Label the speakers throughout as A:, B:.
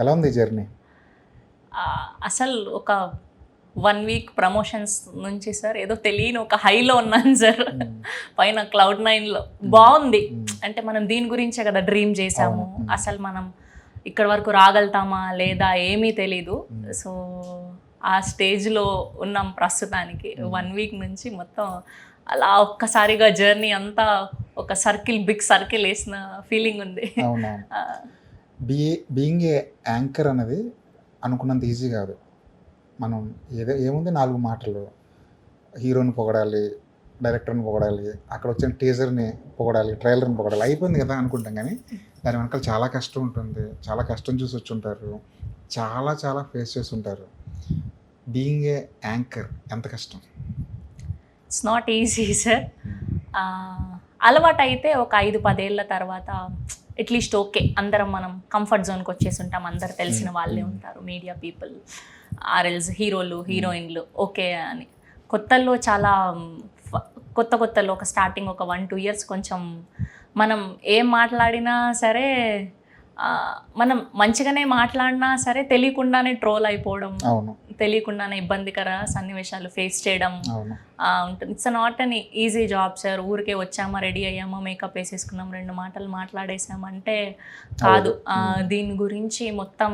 A: ఎలా ఉంది జర్నీ?
B: అసలు ఒక వన్ వీక్ ప్రమోషన్స్ నుంచి సార్ ఏదో తెలియని ఒక హైలో ఉన్నాను సార్. పైన క్లౌడ్ నైన్లో. బాగుంది. అంటే మనం దీని గురించే కదా డ్రీమ్ చేసాము. అసలు మనం ఇక్కడ వరకు రాగలుగుతామా లేదా ఏమీ తెలీదు. సో ఆ స్టేజ్లో ఉన్నాం ప్రస్తుతానికి. వన్ వీక్ నుంచి మొత్తం అలా ఒక్కసారిగా జర్నీ అంతా ఒక సర్కిల్ బిగ్ సర్కిల్ వేసిన ఫీలింగ్ ఉంది.
A: బీ బీయింగ్ ఏ యాంకర్ అనేది అనుకున్నంత ఈజీ కాదు. మనం ఏదో ఏముంది నాలుగు మాటలు. హీరోని పొగడాలి డైరెక్టర్ని పొగడాలి అక్కడ వచ్చిన టీజర్ని పొగడాలి ట్రైలర్ని పొగడాలి అయిపోయింది కదా అనుకుంటాం కానీ దాని వెనకాల చాలా కష్టం ఉంటుంది. చాలా కష్టం చూసి వచ్చి ఉంటారు. చాలా చాలా ఫేస్ చేసి ఉంటారు. బీయింగ్ ఏ యాంకర్ ఎంత కష్టం?
B: ఇట్స్ నాట్ ఈజీ సార్ అలవాటు అయితే ఒక ఐదు పదేళ్ళ తర్వాత అట్లీస్ట్ ఓకే. అందరం మనం కంఫర్ట్ జోన్కి వచ్చేసి ఉంటాం అందరు తెలిసిన వాళ్ళే ఉంటారు. మీడియా పీపుల్ ఆర్ఎల్స్ హీరోలు హీరోయిన్లు ఓకే అని. కొత్తల్లో చాలా కొత్త కొత్తలో ఒక స్టార్టింగ్ ఒక వన్ టూ ఇయర్స్ కొంచెం మనం ఏం మాట్లాడినా సరే మనం మంచిగానే మాట్లాడినా సరే తెలియకుండానే ట్రోల్ అయిపోవడం తెలియకుండానే ఇబ్బందికర సన్నివేశాలు ఫేస్ చేయడం ఉంటుంది. It's not an easy job sir ఊరికే వచ్చామా రెడీ అయ్యామా మేకప్ వేసేసుకున్నాం రెండు మాటలు మాట్లాడేసామంటే కాదు. దీని గురించి మొత్తం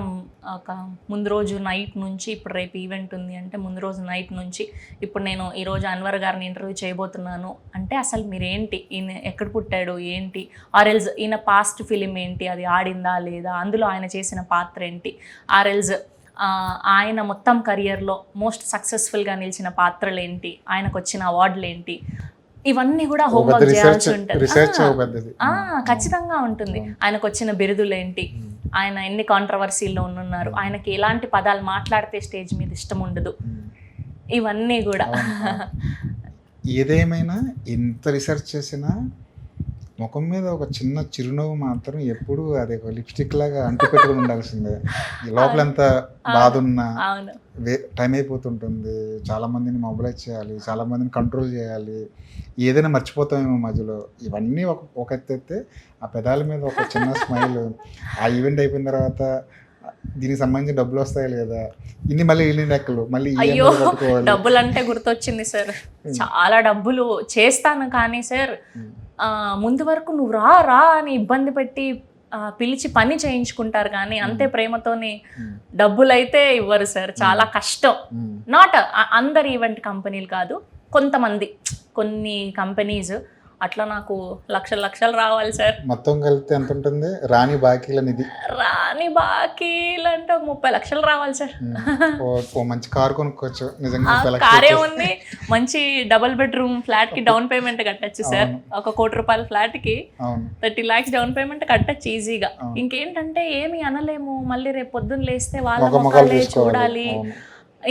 B: ఒక ముందు రోజు నైట్ నుంచి ఇప్పుడు రేపు ఈవెంట్ ఉంది అంటే ముందు రోజు నైట్ నుంచి ఇప్పుడు నేను ఈరోజు అన్వర్ గారిని ఇంటర్వ్యూ చేయబోతున్నాను అంటే అసలు మీరేంటి? ఈయన ఎక్కడ పుట్టాడు? ఏంటి? ఆర్ఎల్స్ ఈయన పాస్ట్ ఫిలిం ఏంటి? అది ఆడిందా లేదా? అందులో ఆయన చేసిన పాత్ర ఏంటి? ఆర్ఎల్స్ ఆయన మొత్తం కెరియర్లో మోస్ట్ సక్సెస్ఫుల్గా నిలిచిన పాత్రలు ఏంటి ఆయనకు వచ్చిన అవార్డులు ఏంటి ఇవన్నీ కూడా హోంవర్క్ చేయాల్సి ఉంటుంది. ఖచ్చితంగా ఉంటుంది. ఆయనకు వచ్చిన బిరుదులు ఏంటి ఆయన ఎన్ని కాంట్రవర్సీల్లో ఉన్నారు ఆయనకి ఎలాంటి పదాలు మాట్లాడితే స్టేజ్ మీద ఇష్టం ఉండదు? ఇవన్నీ కూడా.
A: ఏదేమైనా ఎంత రీసెర్చ్ చేసినా ముఖం మీద ఒక చిన్న చిరునవ్వు మాత్రం ఎప్పుడు అది ఒక లిప్స్టిక్ లాగా అంటి పెట్టుకుని ఉండాల్సిందే. ఈ లోపల ఎంత బాధ ఉన్నా టైం అయిపోతుంటుంది. చాలా మందిని మొబిలైజ్ చేయాలి చాలా మందిని కంట్రోల్ చేయాలి. ఏదైనా మర్చిపోతామేమో మధ్యలో. ఇవన్నీ ఒక ఒక ఎత్తు అయితే ఆ పెదాల మీద ఒక చిన్న స్మైల్ ఆ ఈవెంట్ అయిపోయిన తర్వాత దీనికి సంబంధించి డబ్బులు వస్తాయి లేదా ఇన్ని మళ్ళీ ఇన్ని లెక్కలు మళ్ళీ
B: అయ్యో డబ్బులు అంటే గుర్తొచ్చింది సార్. చాలా డబ్బులు చేస్తాను కానీ సార్ ముందు వరకు నువ్వు రా రా అని ఇబ్బంది పెట్టి పిలిచి పని చేయించుకుంటారు కానీ అంతే ప్రేమతోని
A: ఉమ్,
B: డబ్బులు అయితే ఇవ్వరు సార్. చాలా కష్టం. నాట్ అందరు ఈవెంట్ కంపెనీలు కాదు కొంతమంది కొన్ని కంపెనీస్. అట్లా నాకు లక్షల లక్షలు రావాలి సార్.
A: మొత్తం కలిపితే ఎంత ఉంటుంది? రాణి బాకీల నిధి.
B: రాని బాకీలు అంటే ఒక ముప్పై లక్షలు రావాలి సార్.
A: మంచి కారు కొనుక్కోవచ్చు. నిజంగా
B: కారే. ఉంది. మంచి డబుల్ బెడ్రూమ్ ఫ్లాట్కి డౌన్ పేమెంట్ కట్టచ్చు సార్. ఒక కోటి రూపాయల
A: ఫ్లాట్కి
B: థర్టీ లాక్స్ డౌన్ పేమెంట్ కట్టచ్చు ఈజీగా. ఇంకేంటంటే ఏమి అనలేము. మళ్ళీ రేపు పొద్దున్న లేస్తే వాళ్ళ
A: మొక్కలు
B: చూడాలి.
A: అవును.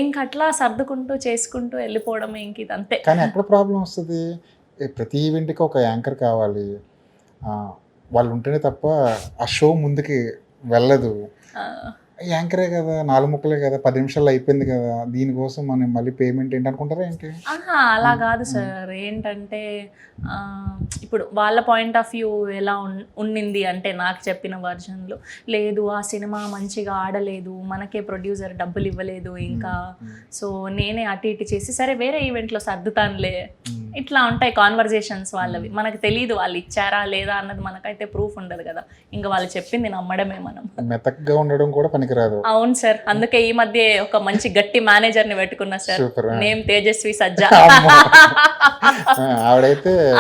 B: ఇంక అట్లా సర్దుకుంటూ చేసుకుంటూ వెళ్ళిపోవడమే ఇంక ఇది అంతే
A: కానీ ఎక్కడ ప్రాబ్లం వస్తుంది? ప్రతి ఈవెంట్కి ఒక యాంకర్ కావాలి. వాళ్ళు ఉంటేనే తప్ప ఆ షో ముందుకి వెళ్ళదు. యాంకరే కదా నాలుగు ముక్కలే కదా పది నిమిషాలు అయిపోయింది కదా దీనికోసం మనం మళ్ళీ పేమెంట్ ఏంటి? అనుకుంటారా ఏంటి
B: అలా కాదు సార్. ఏంటంటే ఇప్పుడు వాళ్ళ పాయింట్ ఆఫ్ వ్యూ ఎలా ఉన్నింది అంటే నాకు చెప్పిన వర్జన్లో లేదు ఆ సినిమా మంచిగా ఆడలేదు మనకే ప్రొడ్యూసర్ డబ్బులు ఇవ్వలేదు ఇంకా. సో నేనే అటు ఇటు చేసి సరే వేరే ఈవెంట్లో సర్దుతానులే. ఇట్లా ఉంటాయి కాన్వర్జేషన్స్ వాళ్ళవి. మనకు తెలియదు వాళ్ళు ఇచ్చారా లేదా అన్నది మనకైతే ప్రూఫ్ ఉండదు కదా. ఇంకా వాళ్ళు చెప్పింది నమ్మడమే మనం.
A: మెతక్గా ఉండడం కూడా పనికిరాదు.
B: అవును సార్. అందుకే ఈ మధ్య ఒక మంచి గట్టి మేనేజర్ని పెట్టుకున్నా సార్. నేమ్ తేజస్వి సజ్జా.
A: ఆవిడైతే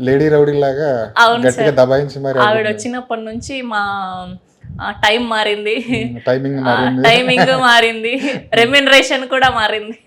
A: లేడీ రౌడీ లాగా గట్టిగా దబాయించి మరి
B: ఆవిడ. వచ్చినప్పటి నుంచి మా టైం మారింది.
A: టైమింగ్ మారింది.
B: టైమింగ్ మారింది. రెమ్యునరేషన్ కూడా మారింది.